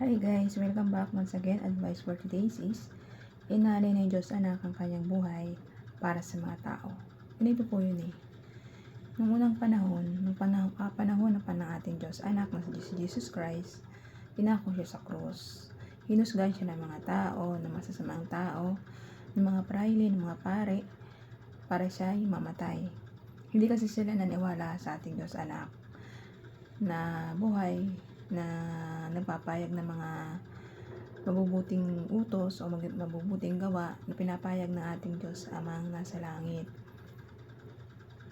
Hi guys, welcome back once again. Advice for today's is, inalay ng Diyos anak ang kanyang buhay para sa mga tao. Ganito po yun eh. Nung unang panahon, nung panahon, ah, panahon na pa ng ating Diyos anak na si Jesus Christ, pinako siya sa krus. Hinusgan siya ng mga tao, ng masasamang tao, ng mga praile, ng mga pare, para siya ay mamatay. Hindi kasi sila naniwala sa ating Diyos anak na buhay na nagpapayag ng mga mabubuting utos o mabubuting gawa na pinapayag ng ating Diyos amang nasa langit.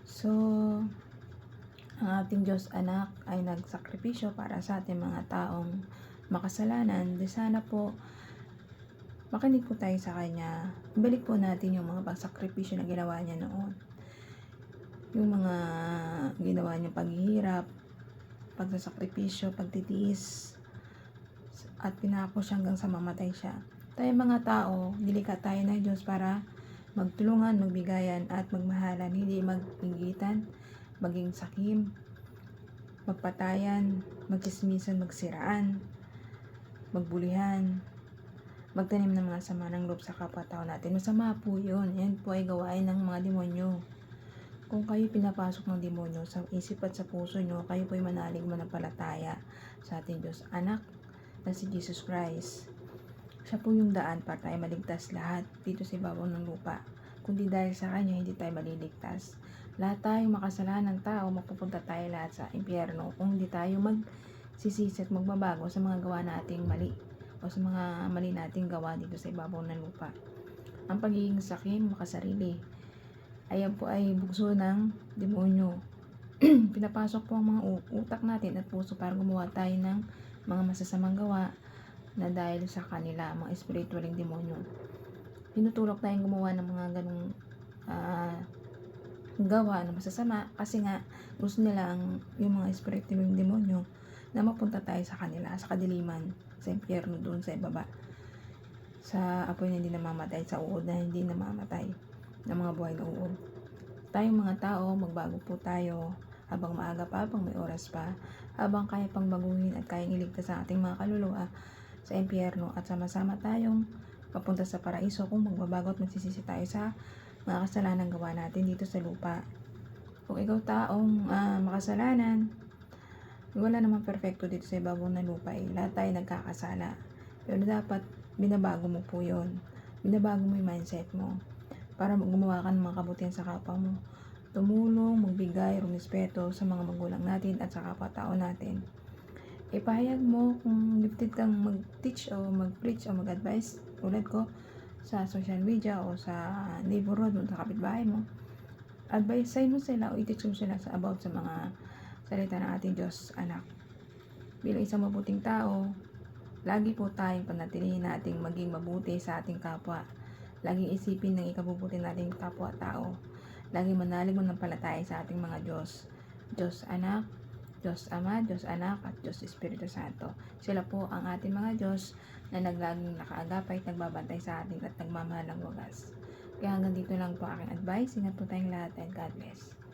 So, ang ating Diyos anak ay nagsakripisyo para sa ating mga taong makasalanan. Di sana po makinig po tayo sa Kanya. Balik po natin yung mga pagsakripisyo na ginawa niya noon. Yung mga ginawa niya paghihirap, pagsasakripisyo, pagtitiis, at pinako siya hanggang sa mamatay siya. Tayo mga tao, dilika tayo ng Diyos para magtulungan, magbigayan, at magmahalan, hindi magpigitan, maging sakim, magpatayan, magkismisan, magsiraan, magbulihan, magtanim ng mga sama ng loob sa kapwa-tao natin. Masama po yun. Yan po ay gawain ng mga demonyo. Kung kayo pinapasok ng demonyo sa isip at sa puso nyo, kayo po'y manalig manampalataya sa ating Diyos anak na si Jesus Christ. Siya po yung daan para tayo maligtas lahat dito sa ibabaw ng lupa. Kundi dahil sa Kanya, hindi tayo maliligtas. Lahat tayong makasalanan tao, mapupunta tayo lahat sa impyerno kung hindi tayo magsisisi at magbabago sa mga gawa nating mali o sa mga mali nating gawa dito sa ibabaw ng lupa. Ang pagiging sakim, makasarili, ayan po ay bugso ng demonyo. Pinapasok po ang mga utak natin at puso para gumawa tayo ng mga masasamang gawa na dahil sa kanila, mga spiritualing demonyo. Tinutulok tayong gumawa ng mga ganong ah, gawa na masasama kasi nga gusto nila ang yung mga spiritualing demonyo na mapunta tayo sa kanila, sa kadiliman, sa impyerno doon sa ibaba. Sa apoy na hindi namamatay, sa uod na hindi namamatay ng mga buhay na uod. Tayong mga tao, magbago po tayo habang maaga pa, habang may oras pa, habang kaya pang baguhin at kayang iligtas ang ating mga kaluluwa sa impyerno at sama-sama tayong papunta sa paraiso kung magbabago at magsisisi tayo sa mga kasalanan gawa natin dito sa lupa. Kung ikaw taong ah, makasalanan, wala namang perfecto dito sa ibabaw ng lupa eh. Lahat tayo nagkakasala. Pero dapat binabago mo po yon Binabago mo yung mindset mo para gumawa ka ng mga kabutihan sa kapwa mo. Tumulong, magbigay, rumispeto sa mga magulang natin at sa kapwa-tao natin. Ipahayag mo kung gifted kang mag-teach o mag-preach o mag-advise tulad ko sa social media o sa neighborhood mo, sa kapitbahay mo. Advise mo sila o i-teach mo sila sa about sa mga salita ng ating Diyos, anak. Bilang isang mabuting tao, lagi po tayong panatilihin nating maging mabuti sa ating kapwa. Laging isipin ng ikabubuti nating kapwa-tao. Laging manalig mo ng palataya sa ating mga Diyos. Diyos anak, Diyos Ama, Diyos Anak, at Diyos Espiritu Santo. Sila po ang ating mga Diyos na naglaging nakaagapay at nagbabantay sa ating at nagmamahal ng wagas. Kaya hanggang dito lang po aking advice. Ingat po tayong lahat and God bless.